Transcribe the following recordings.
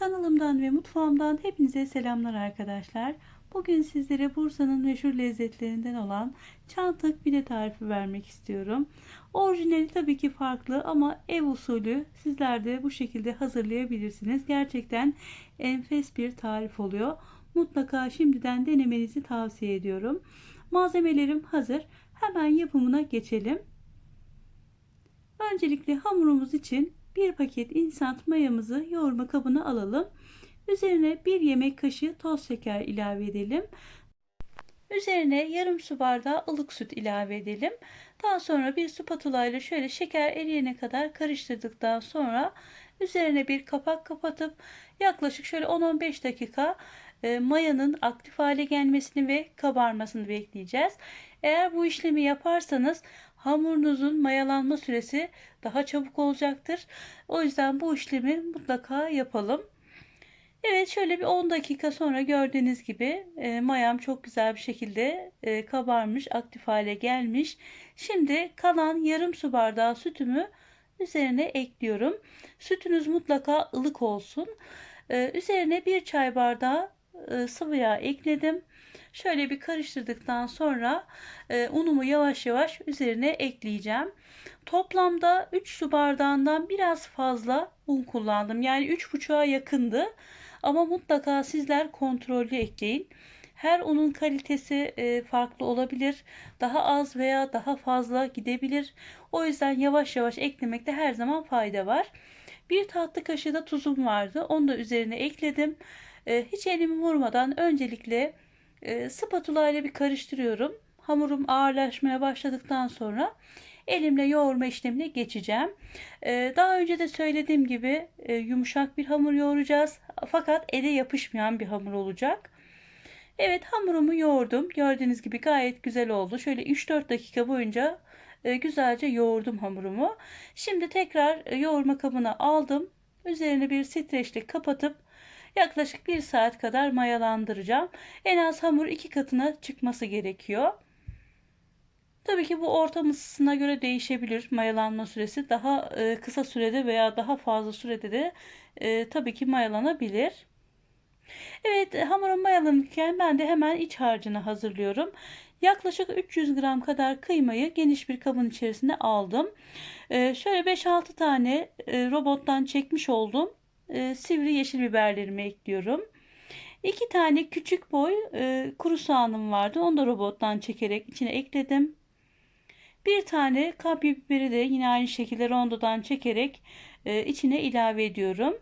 Kanalımdan ve mutfağımdan hepinize selamlar arkadaşlar. Bugün sizlere Bursa'nın meşhur lezzetlerinden olan çantık pide tarifi vermek istiyorum. Orijinali tabii ki farklı ama ev usulü sizler de bu şekilde hazırlayabilirsiniz. Gerçekten enfes bir tarif oluyor. Mutlaka şimdiden denemenizi tavsiye ediyorum. Malzemelerim hazır. Hemen yapımına geçelim. Öncelikle hamurumuz için bir paket instant mayamızı yoğurma kabına alalım. Üzerine bir yemek kaşığı toz şeker ilave edelim. Üzerine yarım su bardağı ılık süt ilave edelim. Daha sonra bir spatula ile şöyle şeker eriyene kadar karıştırdıktan sonra üzerine bir kapak kapatıp yaklaşık şöyle 10-15 dakika e, mayanın aktif hale gelmesini ve kabarmasını bekleyeceğiz. Eğer bu işlemi yaparsanız hamurunuzun mayalanma süresi daha çabuk olacaktır. O yüzden bu işlemi mutlaka yapalım. Evet şöyle bir 10 dakika sonra gördüğünüz gibi e, mayam çok güzel bir şekilde e, kabarmış, aktif hale gelmiş. Şimdi kalan yarım su bardağı sütümü üzerine ekliyorum. Sütünüz mutlaka ılık olsun. E, üzerine bir çay bardağı e, sıvı yağ ekledim. Şöyle bir karıştırdıktan sonra e, unumu yavaş yavaş üzerine ekleyeceğim. Toplamda 3 su bardağından biraz fazla un kullandım. Yani 3,5'a yakındı. Ama mutlaka sizler kontrollü ekleyin. Her unun kalitesi e, farklı olabilir. Daha az veya daha fazla gidebilir. O yüzden yavaş yavaş eklemekte her zaman fayda var. Bir tatlı kaşığı da tuzum vardı. Onu da üzerine ekledim. E, hiç elimi vurmadan öncelikle e, spatula ile bir karıştırıyorum. Hamurum ağırlaşmaya başladıktan sonra elimle yoğurma işlemine geçeceğim. E, daha önce de söylediğim gibi e, yumuşak bir hamur yoğuracağız. Fakat ele yapışmayan bir hamur olacak. Evet hamurumu yoğurdum. Gördüğünüz gibi gayet güzel oldu. Şöyle 3-4 dakika boyunca e, güzelce yoğurdum hamurumu. Şimdi tekrar e, yoğurma kabına aldım. Üzerine bir streçle kapatıp yaklaşık 1 saat kadar mayalandıracağım. En az hamur iki katına çıkması gerekiyor. Tabii ki bu ortam ısısına göre değişebilir mayalanma süresi. Daha e, kısa sürede veya daha fazla sürede de e, tabii ki mayalanabilir. Evet hamurum mayalanırken ben de hemen iç harcını hazırlıyorum. Yaklaşık 300 gram kadar kıymayı geniş bir kabın içerisine aldım. E, şöyle 5-6 tane e, robottan çekmiş oldum. E, sivri yeşil biberlerimi ekliyorum. 2 tane küçük boy e, kuru soğanım vardı. Onu da robottan çekerek içine ekledim. Bir tane kapya biberi de yine aynı şekilde rondodan çekerek e, içine ilave ediyorum.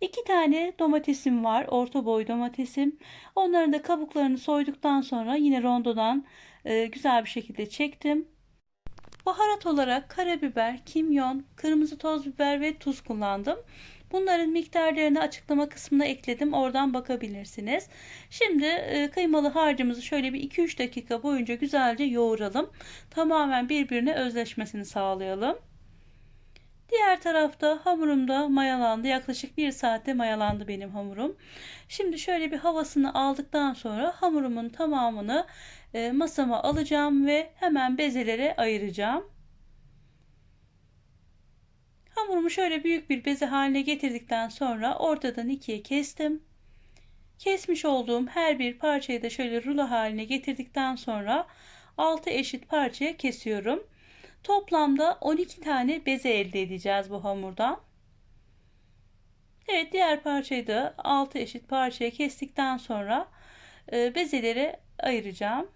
İki tane domatesim var. Orta boy domatesim. Onların da kabuklarını soyduktan sonra yine rondodan e, güzel bir şekilde çektim. Baharat olarak karabiber, kimyon, kırmızı toz biber ve tuz kullandım. Bunların miktarlarını açıklama kısmına ekledim. Oradan bakabilirsiniz. Şimdi e, kıymalı harcımızı şöyle bir 2-3 dakika boyunca güzelce yoğuralım. Tamamen birbirine özleşmesini sağlayalım. Diğer tarafta hamurum da mayalandı. Yaklaşık 1 saatte mayalandı benim hamurum. Şimdi şöyle bir havasını aldıktan sonra hamurumun tamamını e, masama alacağım ve hemen bezelere ayıracağım. Hamurumu şöyle büyük bir beze haline getirdikten sonra ortadan ikiye kestim. Kesmiş olduğum her bir parçayı da şöyle rulo haline getirdikten sonra 6 eşit parçaya kesiyorum. Toplamda 12 tane beze elde edeceğiz bu hamurdan. Evet diğer parçayı da 6 eşit parçaya kestikten sonra e, bezeleri ayıracağım.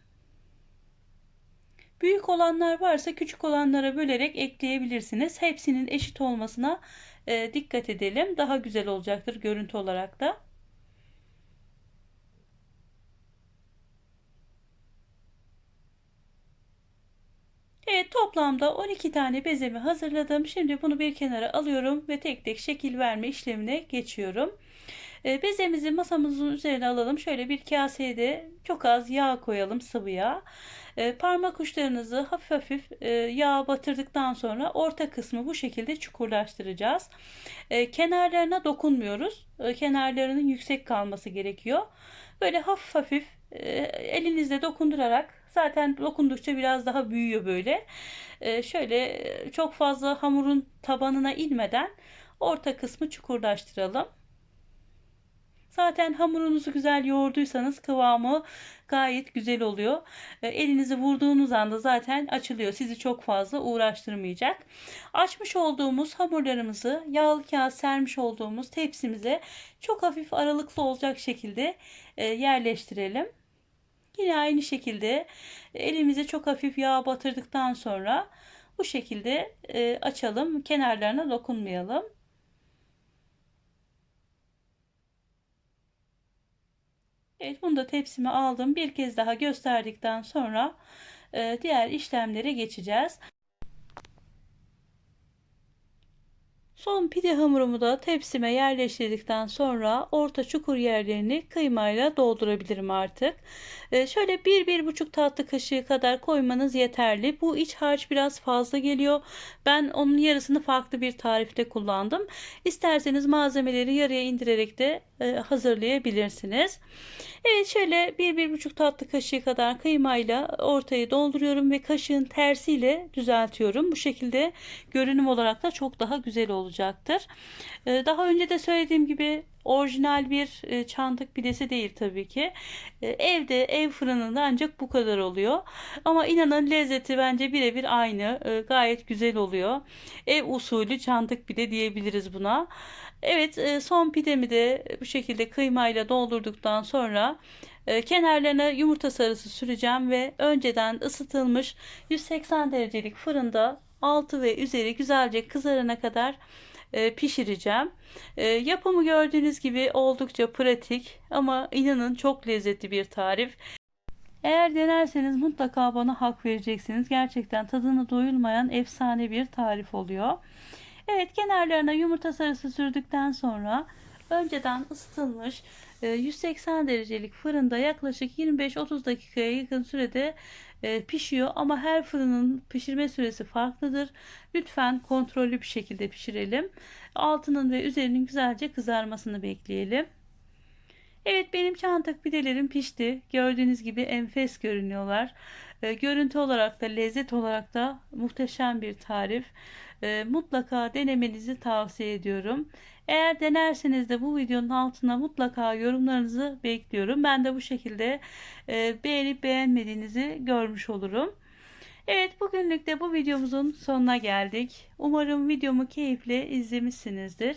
Büyük olanlar varsa küçük olanlara bölerek ekleyebilirsiniz. Hepsinin eşit olmasına e, dikkat edelim. Daha güzel olacaktır görüntü olarak da. Evet toplamda 12 tane bezemi hazırladım. Şimdi bunu bir kenara alıyorum ve tek tek şekil verme işlemine geçiyorum. E, bezemizi masamızın üzerine alalım. Şöyle bir kaseye de çok az yağ koyalım sıvı yağ. E, parmak uçlarınızı hafif hafif e, yağa batırdıktan sonra orta kısmı bu şekilde çukurlaştıracağız. E, kenarlarına dokunmuyoruz. E, kenarlarının yüksek kalması gerekiyor. Böyle hafif hafif e, elinizle dokundurarak zaten dokundukça biraz daha büyüyor böyle. E, şöyle çok fazla hamurun tabanına inmeden orta kısmı çukurlaştıralım. Zaten hamurunuzu güzel yoğurduysanız kıvamı gayet güzel oluyor. E, Elinizi vurduğunuz anda zaten açılıyor. Sizi çok fazla uğraştırmayacak. Açmış olduğumuz hamurlarımızı yağlı kağıt sermiş olduğumuz tepsimize çok hafif aralıklı olacak şekilde e, yerleştirelim. Yine aynı şekilde elimize çok hafif yağ batırdıktan sonra bu şekilde e, açalım. Kenarlarına dokunmayalım. Evet bunu da tepsime aldım. Bir kez daha gösterdikten sonra e, diğer işlemlere geçeceğiz. Son pide hamurumu da tepsime yerleştirdikten sonra orta çukur yerlerini kıymayla doldurabilirim artık. Ee, şöyle 1-1,5 tatlı kaşığı kadar koymanız yeterli. Bu iç harç biraz fazla geliyor. Ben onun yarısını farklı bir tarifte kullandım. İsterseniz malzemeleri yarıya indirerek de hazırlayabilirsiniz. Evet şöyle 1-1,5 tatlı kaşığı kadar kıymayla ortayı dolduruyorum ve kaşığın tersiyle düzeltiyorum. Bu şekilde görünüm olarak da çok daha güzel olacaktır. Ee, daha önce de söylediğim gibi orijinal bir e, çantık pidesi değil tabii ki. E, evde ev fırınında ancak bu kadar oluyor. Ama inanın lezzeti bence birebir aynı. E, gayet güzel oluyor. Ev usulü çantık pide diyebiliriz buna. Evet e, son pidemi de bu şekilde kıymayla doldurduktan sonra e, kenarlarına yumurta sarısı süreceğim ve önceden ısıtılmış 180 derecelik fırında altı ve üzeri güzelce kızarana kadar e, pişireceğim. Yapımı gördüğünüz gibi oldukça pratik ama inanın çok lezzetli bir tarif. Eğer denerseniz mutlaka bana hak vereceksiniz. Gerçekten tadını doyulmayan efsane bir tarif oluyor. Evet kenarlarına yumurta sarısı sürdükten sonra önceden ısıtılmış 180 derecelik fırında yaklaşık 25-30 dakikaya yakın sürede e, pişiyor ama her fırının pişirme süresi farklıdır. Lütfen kontrollü bir şekilde pişirelim. Altının ve üzerinin güzelce kızarmasını bekleyelim. Evet benim çantak pidelerim pişti. Gördüğünüz gibi enfes görünüyorlar. E, görüntü olarak da lezzet olarak da muhteşem bir tarif. E, mutlaka denemenizi tavsiye ediyorum. Eğer denerseniz de bu videonun altına mutlaka yorumlarınızı bekliyorum. Ben de bu şekilde e, beğenip beğenmediğinizi görmüş olurum. Evet bugünlük de bu videomuzun sonuna geldik. Umarım videomu keyifle izlemişsinizdir.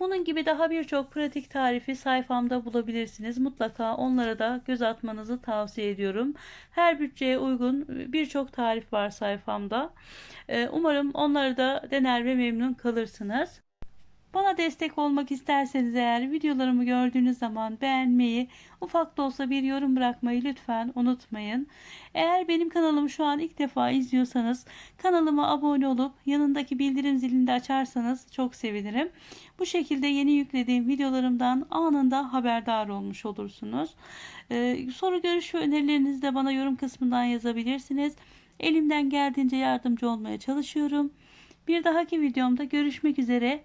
Bunun gibi daha birçok pratik tarifi sayfamda bulabilirsiniz. Mutlaka onlara da göz atmanızı tavsiye ediyorum. Her bütçeye uygun birçok tarif var sayfamda. Ee, umarım onları da dener ve memnun kalırsınız. Bana destek olmak isterseniz eğer videolarımı gördüğünüz zaman beğenmeyi, ufak da olsa bir yorum bırakmayı lütfen unutmayın. Eğer benim kanalımı şu an ilk defa izliyorsanız kanalıma abone olup yanındaki bildirim zilini de açarsanız çok sevinirim. Bu şekilde yeni yüklediğim videolarımdan anında haberdar olmuş olursunuz. Ee, soru görüş ve önerilerinizi de bana yorum kısmından yazabilirsiniz. Elimden geldiğince yardımcı olmaya çalışıyorum. Bir dahaki videomda görüşmek üzere.